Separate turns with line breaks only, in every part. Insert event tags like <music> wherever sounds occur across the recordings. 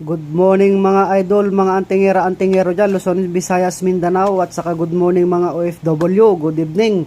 Good morning mga idol, mga antingera antingero dyan, Luzon, Visayas, Mindanao at saka good morning mga OFW, good evening.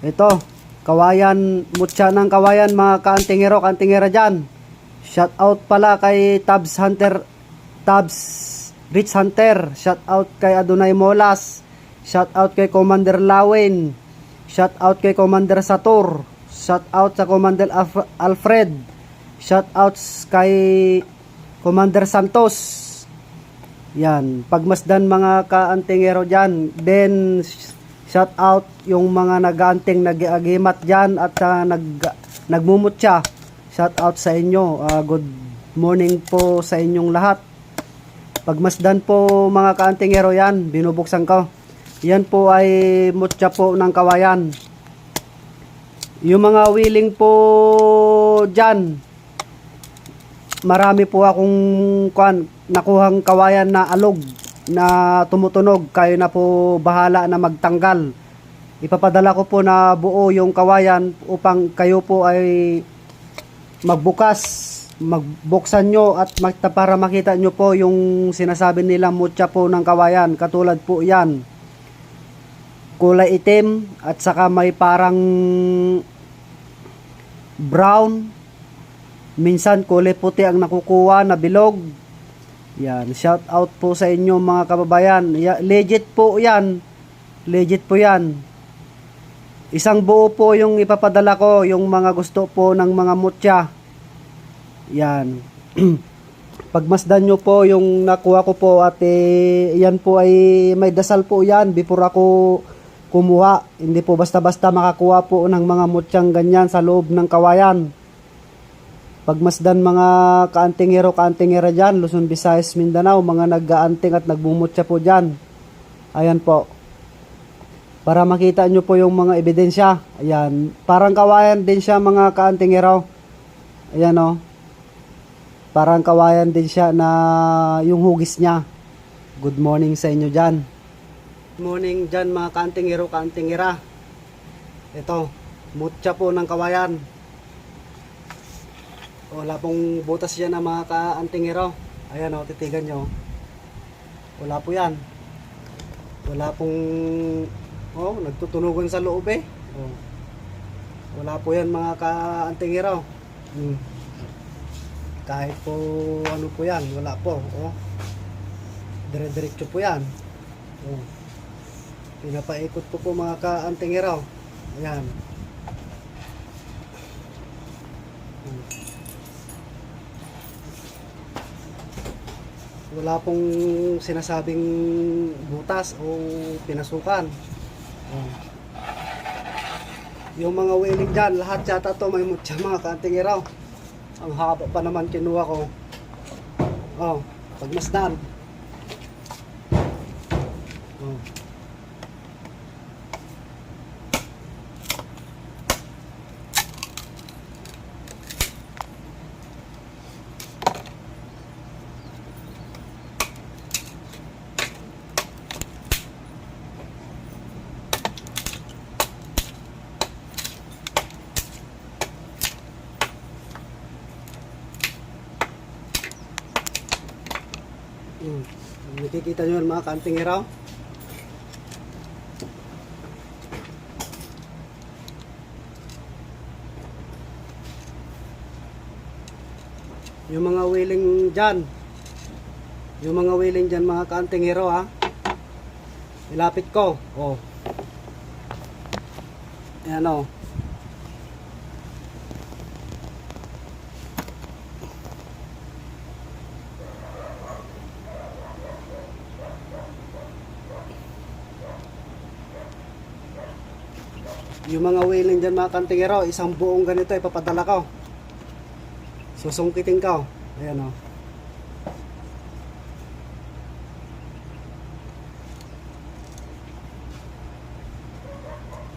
Ito, kawayan, mutya ng kawayan mga kaantingero, kaantingera dyan. Shout out pala kay Tabs Hunter, Tabs Rich Hunter, shout out kay Adonai Molas, shout out kay Commander Lawin, shout out kay Commander Satur, shout out sa Commander Alf- Alfred, shout outs kay Commander Santos. Yan, pagmasdan mga kaantingero dyan. Then, sh- shout out yung mga nag-aanting nag-agimat dyan at uh, nag, nagmumutya. Shout out sa inyo. Ah, good morning po sa inyong lahat. Pagmasdan po mga kaantingero yan, binubuksan ko. Yan po ay mutya po ng kawayan. Yung mga willing po dyan, marami po akong kwan, nakuhang kawayan na alog na tumutunog. Kayo na po bahala na magtanggal. Ipapadala ko po na buo yung kawayan upang kayo po ay magbukas, magbuksan nyo at para makita nyo po yung sinasabi nila mutya po ng kawayan. Katulad po yan. Kulay itim at saka may parang brown Minsan kulay puti ang nakukuha na bilog. Yan, shout out po sa inyo mga kababayan. Ya, legit po 'yan. Legit po 'yan. Isang buo po yung ipapadala ko, yung mga gusto po ng mga mutya. Yan. <clears throat> Pagmasdan nyo po yung nakuha ko po at eh, yan po ay may dasal po yan before ako kumuha. Hindi po basta-basta makakuha po ng mga mutyang ganyan sa loob ng kawayan. Pagmasdan mga kaantingero, kaantingera dyan, Luzon, Visayas, Mindanao, mga nag-aanting at nagbumutya po dyan. Ayan po. Para makita nyo po yung mga ebidensya. Ayan. Parang kawayan din siya mga kaantingero. Ayan o. Parang kawayan din siya na yung hugis niya. Good morning sa inyo dyan. Good morning dyan mga kaantingero, kaantingera. Ito, mutya po ng kawayan. Wala pong butas yan na mga kaantingero. Ayan o, titigan nyo. Wala po yan. Wala pong... Oh, nagtutunugan sa loob eh. Oh. Wala po yan mga kaantingero. Hmm. Kahit po ano po yan, wala po. Oh. Dire-diretso po yan. Oh. Pinapaikot po po mga kaantingero. Ayan. Wala pong sinasabing butas o pinasukan. Oh. Yung mga wiling dyan, lahat yata to may mutya <laughs> mga kaantingiraw. Ang haba pa naman kinuha ko. Oh, pagmasdan. Oh. Mm. Nakikita nyo yun, mga kaantingiraw. Yung mga wheeling dyan. Yung mga wheeling dyan, mga kaantingiro ha. Ilapit ko. Oh. Ayan o. Yung mga wheeling dyan mga kantingero, isang buong ganito ipapadala ko. Susungkitin ko. Ayan o.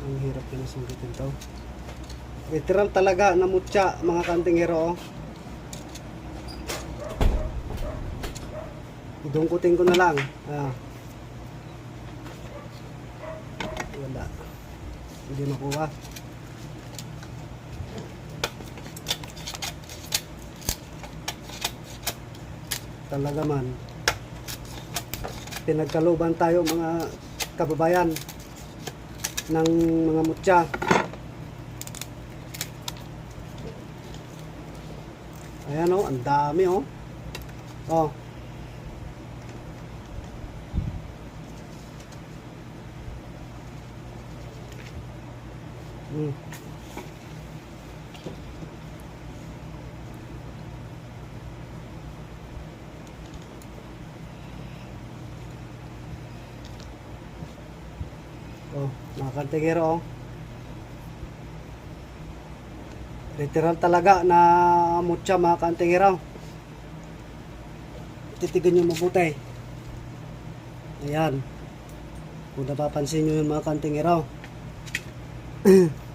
Ang hirap yung sungkitin to. Literal talaga na mutya mga kantingero. Oh. Idungkutin ko na lang. Ah. Wala. Hindi makuha. talaga man pinagkaluban tayo mga kababayan ng mga mutya. Ayan oh ang dami oh. Oh Oh, mga oh. Literal talaga na mutya mga kantigero. Titigan nyo mabuti. Ayan. Kung napapansin nyo yun mga kantigero. <clears throat>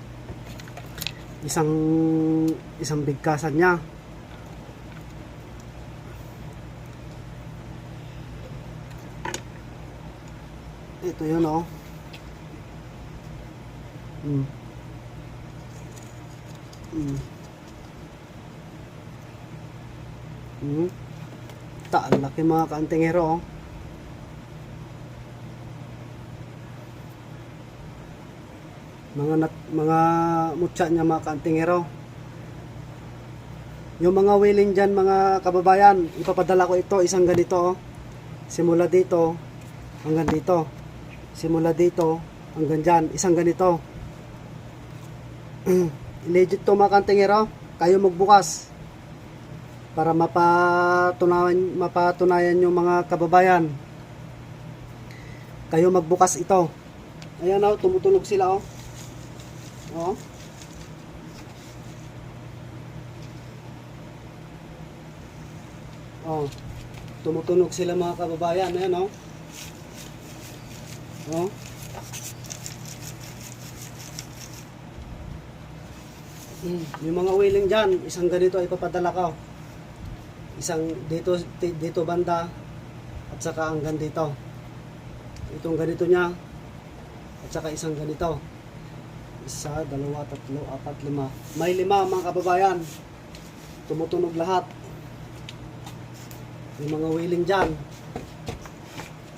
isang isang bigkasan niya. Ito yun oh. Mm. Mm. Mm. Ta, laki mga kaantingero oh. Mga nat, mga mutya niya mga kaantingero. Yung mga willing dyan mga kababayan, ipapadala ko ito isang ganito oh. Simula dito hanggang dito. Simula dito hanggang dyan, isang ganito. <clears throat> legit to mga kantingero kayo magbukas para mapatunayan mapatunayan yung mga kababayan kayo magbukas ito ayan oh tumutunog sila oh oh oh tumutunog sila mga kababayan ayan oh oh Mm, yung mga wheeling dyan, isang ganito ay papadala ko. Isang dito, di- dito banda, at saka hanggang dito. Itong ganito niya, at saka isang ganito. Isa, dalawa, tatlo, apat, lima. May lima mga kababayan. Tumutunog lahat. Yung mga wheeling dyan.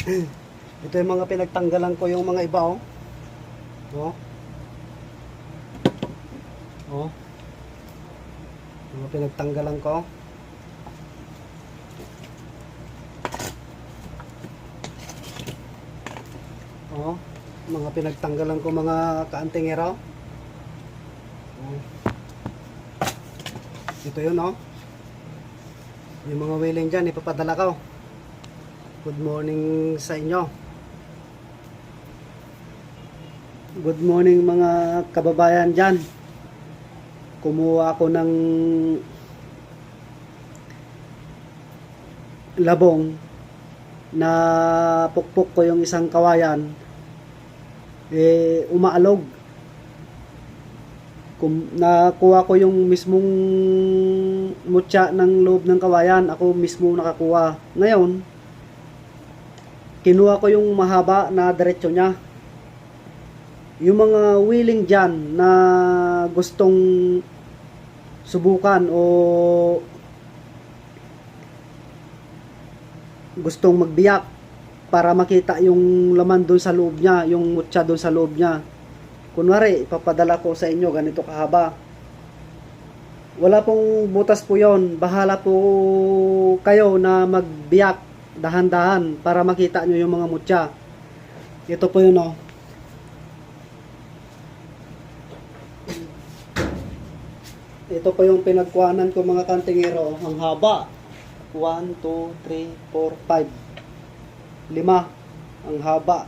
<clears throat> Ito yung mga pinagtanggalan ko yung mga iba oh. Oh. Oh. Mga pinagtanggalan ko. Oh. Mga pinagtanggalan ko mga kaantingero. Ito yun oh. Yung mga wheeling dyan, ipapadala ko. Good morning sa inyo. Good morning mga kababayan dyan kumuha ako ng labong na pukpok ko yung isang kawayan eh umaalog. Kum, nakuha ko yung mismong mutya ng loob ng kawayan ako mismo nakakuha. Ngayon kinuha ko yung mahaba na diretso niya. Yung mga willing dyan na gustong subukan o gustong magbiyak para makita yung laman doon sa loob niya, yung mutya doon sa loob niya. Kunwari, ipapadala ko sa inyo ganito kahaba. Wala pong butas po yon. Bahala po kayo na magbiyak dahan-dahan para makita nyo yung mga mutya. Ito po yun oh. Ito po yung pinagkuhanan ko mga kantingero. Ang haba. 1, 2, 3, 4, 5. Lima. Ang haba.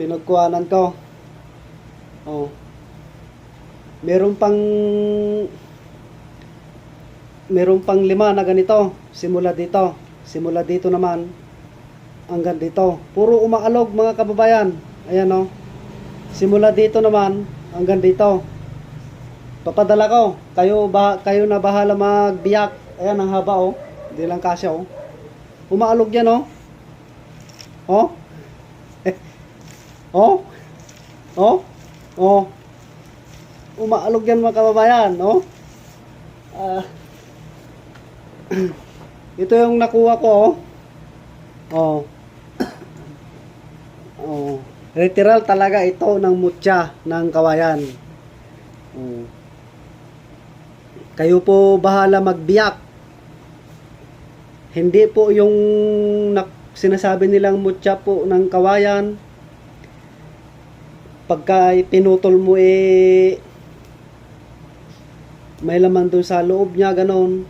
Pinagkuhanan ko. Oh. Meron pang meron pang lima na ganito. Simula dito. Simula dito naman. Hanggang dito. Puro umaalog mga kababayan. Ayan oh. Simula dito naman hanggang dito. Papadala ko. Kayo ba kayo na bahala magbiyak. Ayan ang haba oh. Hindi lang kasya oh. Umaalog yan oh. Oh. oh. Oh. Oh. Umaalog yan mga kababayan, no? Ah. Ito yung nakuha ko, oh. Oh. Oh. Literal talaga ito ng mutya ng kawayan. Oh. Kayo po bahala magbiyak. Hindi po yung nak- sinasabi nilang mutya po ng kawayan. Pagka pinutol mo eh may laman doon sa loob niya ganon.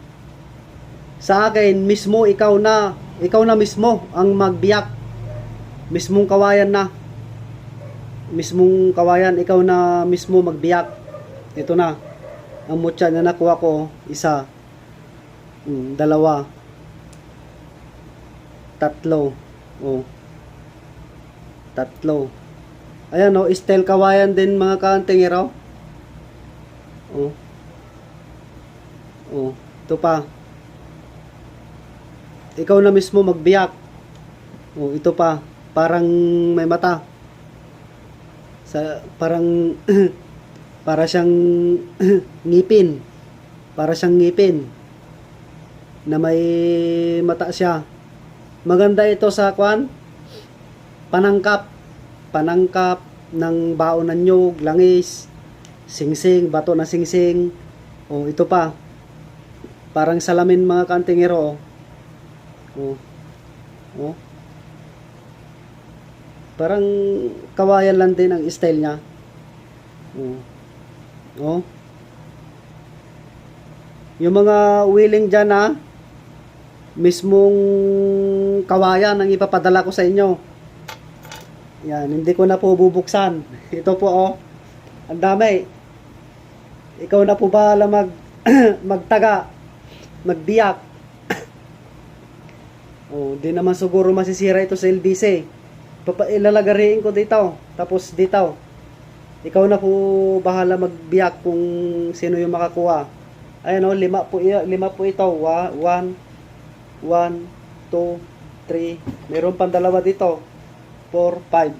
Sa akin mismo ikaw na, ikaw na mismo ang magbiyak. Mismong kawayan na. Mismong kawayan ikaw na mismo magbiyak. Ito na. Ang mutya na nakuha ko, isa, mm, dalawa, tatlo, oh, tatlo. Ayan oh, style kawayan din mga kaantingero. Oh. Oh, ito pa. Ikaw na mismo magbiyak. Oh, ito pa. Parang may mata. Sa parang <clears throat> para siyang <clears throat> ngipin. Para siyang ngipin. Na may mata siya. Maganda ito sa kwan. Panangkap. Panangkap ng baon ng nyug, langis, singsing, bato na singsing. Oh, ito pa. Parang salamin mga kantingero. Oh. Oh. Oh. Parang kawayan lang din ang style niya. Oh. Oh. Yung mga willing dyan na mismong kawayan ang ipapadala ko sa inyo. Yan, hindi ko na po bubuksan. <laughs> Ito po oh. Ang dami. Ikaw na po ba mag <clears throat> magtaga, magbiyak. <clears throat> oh, di naman siguro masisira ito sa LBC. Papa, ilalagariin ko dito. Tapos dito. Ikaw na po bahala magbiyak kung sino yung makakuha. Ayan o, lima po, lima po ito. Wa, one, one, two, three. Meron pang dalawa dito. Four, five.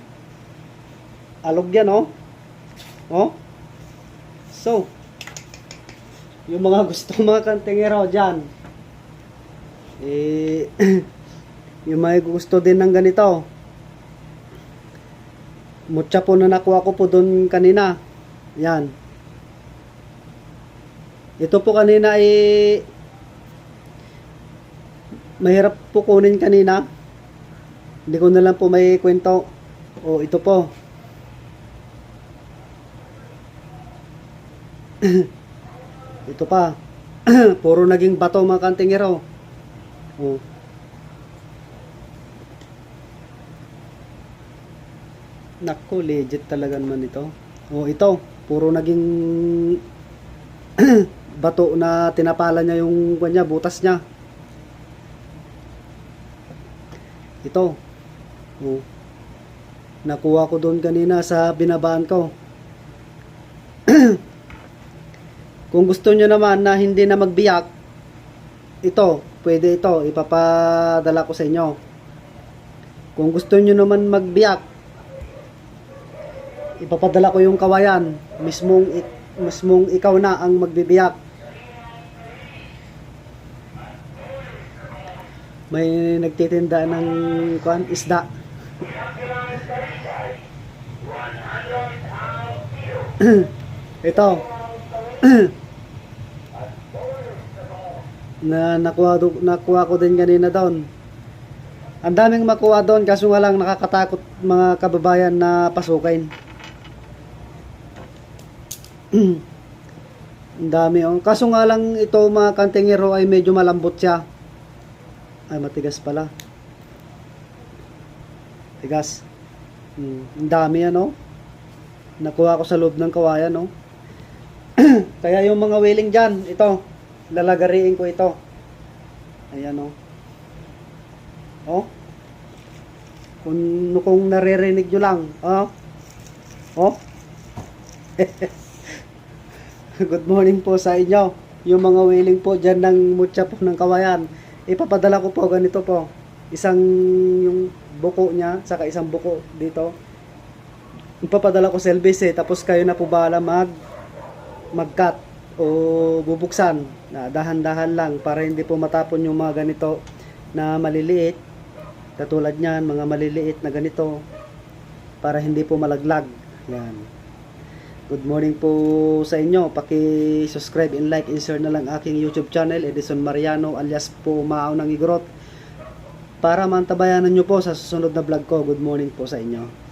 Alog yan o. Oh. So, yung mga <laughs> gusto mga kantingero dyan. Eh, <clears throat> yung may gusto din ng ganito. Mutya po na nakuha ko po doon kanina. Yan. Ito po kanina ay mahirap po kunin kanina. Hindi ko na lang po may kwento. O ito po. <clears throat> ito pa. <clears throat> Puro naging bato mga kantingero. O. Nako, legit talaga naman ito. O ito, puro naging <clears throat> bato na tinapala niya yung kanya, butas niya. Ito. O. Nakuha ko doon kanina sa binabaan ko. <clears throat> Kung gusto nyo naman na hindi na magbiyak, ito, pwede ito, ipapadala ko sa inyo. Kung gusto nyo naman magbiyak, ipapadala ko yung kawayan, mismong, mismong ikaw na ang magbibiyak. May nagtitinda ng kwan, isda. <clears throat> ito. <clears throat> na nakuha, nakuha ko din kanina doon. Ang daming makuha doon kaso nga lang nakakatakot mga kababayan na pasukin. <clears throat> Ang dami oh. Kaso nga lang ito mga kantingero ay medyo malambot siya. Ay matigas pala. Tigas. Hmm. Ang dami yan oh. Nakuha ko sa loob ng kawayan oh. <clears throat> Kaya yung mga willing dyan, ito, lalagariin ko ito. Ayan oh. Oh. Kung, kung naririnig nyo lang. Oh. Oh. <laughs> Good morning po sa inyo. Yung mga willing po dyan ng mutya po ng kawayan. Ipapadala ko po ganito po. Isang yung buko niya, saka isang buko dito. Ipapadala ko sa LBC, tapos kayo na po bahala mag mag-cut. o bubuksan na dahan-dahan lang para hindi po matapon yung mga ganito na maliliit katulad niyan mga maliliit na ganito para hindi po malaglag yan good morning po sa inyo. Paki-subscribe and like and share na lang aking YouTube channel Edison Mariano alias po Maaw ng Igorot. Para mantabayanan nyo po sa susunod na vlog ko good morning po sa inyo